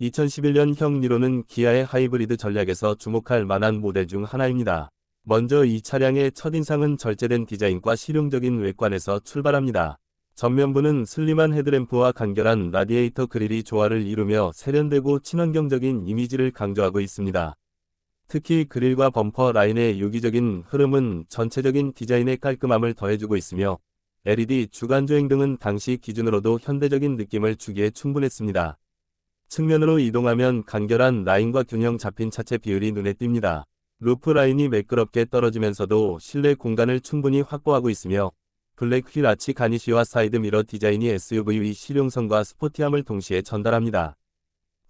2011년형 니로는 기아의 하이브리드 전략에서 주목할 만한 모델 중 하나입니다. 먼저 이 차량의 첫인상은 절제된 디자인과 실용적인 외관에서 출발합니다. 전면부는 슬림한 헤드램프와 간결한 라디에이터 그릴이 조화를 이루며 세련되고 친환경적인 이미지를 강조하고 있습니다. 특히 그릴과 범퍼 라인의 유기적인 흐름은 전체적인 디자인의 깔끔함을 더해주고 있으며 LED 주간주행 등은 당시 기준으로도 현대적인 느낌을 주기에 충분했습니다. 측면으로 이동하면 간결한 라인과 균형 잡힌 차체 비율이 눈에 띕니다. 루프 라인이 매끄럽게 떨어지면서도 실내 공간을 충분히 확보하고 있으며 블랙 휠 아치 가니쉬와 사이드 미러 디자인이 SUV의 실용성과 스포티함을 동시에 전달합니다.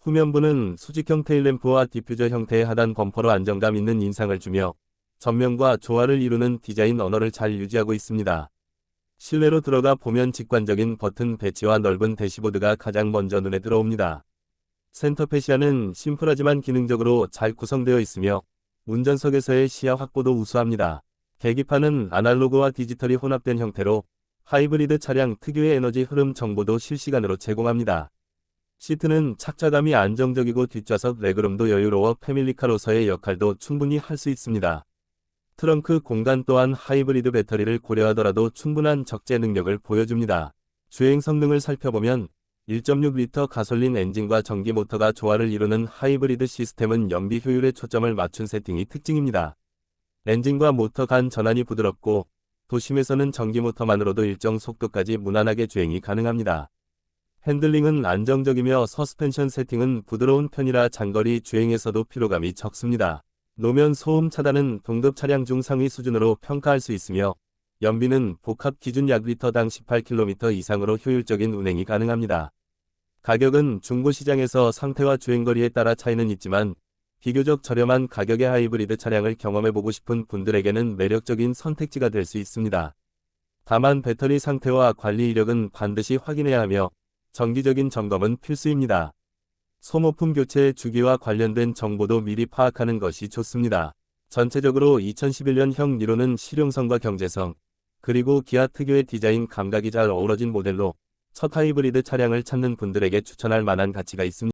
후면부는 수직형 테일램프와 디퓨저 형태의 하단 범퍼로 안정감 있는 인상을 주며 전면과 조화를 이루는 디자인 언어를 잘 유지하고 있습니다. 실내로 들어가 보면 직관적인 버튼 배치와 넓은 대시보드가 가장 먼저 눈에 들어옵니다. 센터 페시아는 심플하지만 기능적으로 잘 구성되어 있으며 운전석에서의 시야 확보도 우수합니다. 계기판은 아날로그와 디지털이 혼합된 형태로 하이브리드 차량 특유의 에너지 흐름 정보도 실시간으로 제공합니다. 시트는 착자감이 안정적이고 뒷좌석 레그룸도 여유로워 패밀리카로서의 역할도 충분히 할 수 있습니다. 트렁크 공간 또한 하이브리드 배터리를 고려하더라도 충분한 적재 능력을 보여줍니다. 주행 성능을 살펴보면 1.6리터 가솔린 엔진과 전기 모터가 조화를 이루는 하이브리드 시스템은 연비 효율에 초점을 맞춘 세팅이 특징입니다. 엔진과 모터 간 전환이 부드럽고 도심에서는 전기 모터만으로도 일정 속도까지 무난하게 주행이 가능합니다. 핸들링은 안정적이며 서스펜션 세팅은 부드러운 편이라 장거리 주행에서도 피로감이 적습니다. 노면 소음 차단은 동급 차량 중 상위 수준으로 평가할 수 있으며 연비는 복합 기준 약 리터당 18km 이상으로 효율적인 운행이 가능합니다. 가격은 중고 시장에서 상태와 주행거리에 따라 차이는 있지만 비교적 저렴한 가격의 하이브리드 차량을 경험해보고 싶은 분들에게는 매력적인 선택지가 될 수 있습니다. 다만 배터리 상태와 관리 이력은 반드시 확인해야 하며 정기적인 점검은 필수입니다. 소모품 교체 주기와 관련된 정보도 미리 파악하는 것이 좋습니다. 전체적으로 2011년형 니로는 실용성과 경제성, 그리고 기아 특유의 디자인 감각이 잘 어우러진 모델로 첫 하이브리드 차량을 찾는 분들에게 추천할 만한 가치가 있습니다.